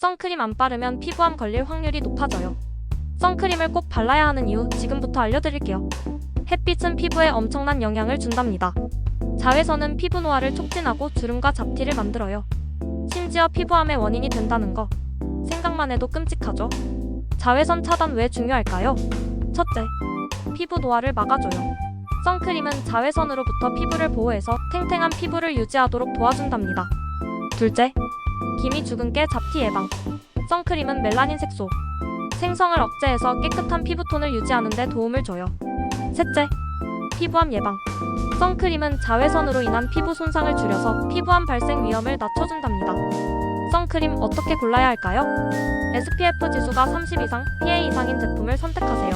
선크림 안 바르면 피부암 걸릴 확률이 높아져요. 선크림을 꼭 발라야 하는 이유 지금부터 알려드릴게요. 햇빛은 피부에 엄청난 영향을 준답니다. 자외선은 피부 노화를 촉진하고 주름과 잡티를 만들어요. 심지어 피부암의 원인이 된다는 거 생각만 해도 끔찍하죠. 자외선 차단 왜 중요할까요? 첫째, 피부 노화를 막아줘요. 선크림은 자외선으로부터 피부를 보호해서 탱탱한 피부를 유지하도록 도와준답니다. 둘째, 기미 주근깨 잡티 예방. 선크림은 멜라닌 색소, 생성을 억제해서 깨끗한 피부톤을 유지하는 데 도움을 줘요. 셋째, 피부암 예방. 선크림은 자외선으로 인한 피부 손상을 줄여서 피부암 발생 위험을 낮춰준답니다. 선크림 어떻게 골라야 할까요? SPF 지수가 30 이상, PA 이상인 제품을 선택하세요.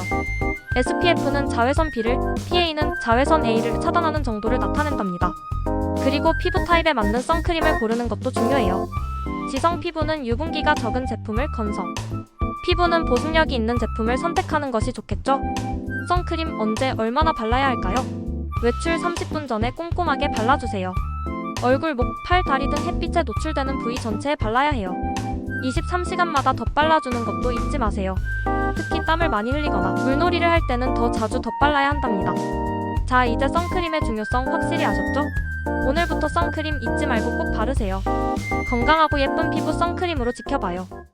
SPF는 자외선 B를, PA는 자외선 A를 차단하는 정도를 나타낸답니다. 그리고 피부 타입에 맞는 선크림을 고르는 것도 중요해요. 지성 피부는 유분기가 적은 제품을 건성. 피부는 보습력이 있는 제품을 선택하는 것이 좋겠죠? 선크림 언제 얼마나 발라야 할까요? 외출 30분 전에 꼼꼼하게 발라주세요. 얼굴, 목, 팔, 다리 등 햇빛에 노출되는 부위 전체에 발라야 해요. 23시간마다 덧발라주는 것도 잊지 마세요. 특히 땀을 많이 흘리거나 물놀이를 할 때는 더 자주 덧발라야 한답니다. 자, 이제 선크림의 중요성 확실히 아셨죠? 오늘부터 선크림 잊지 말고 꼭 바르세요. 건강하고 예쁜 피부 선크림으로 지켜봐요.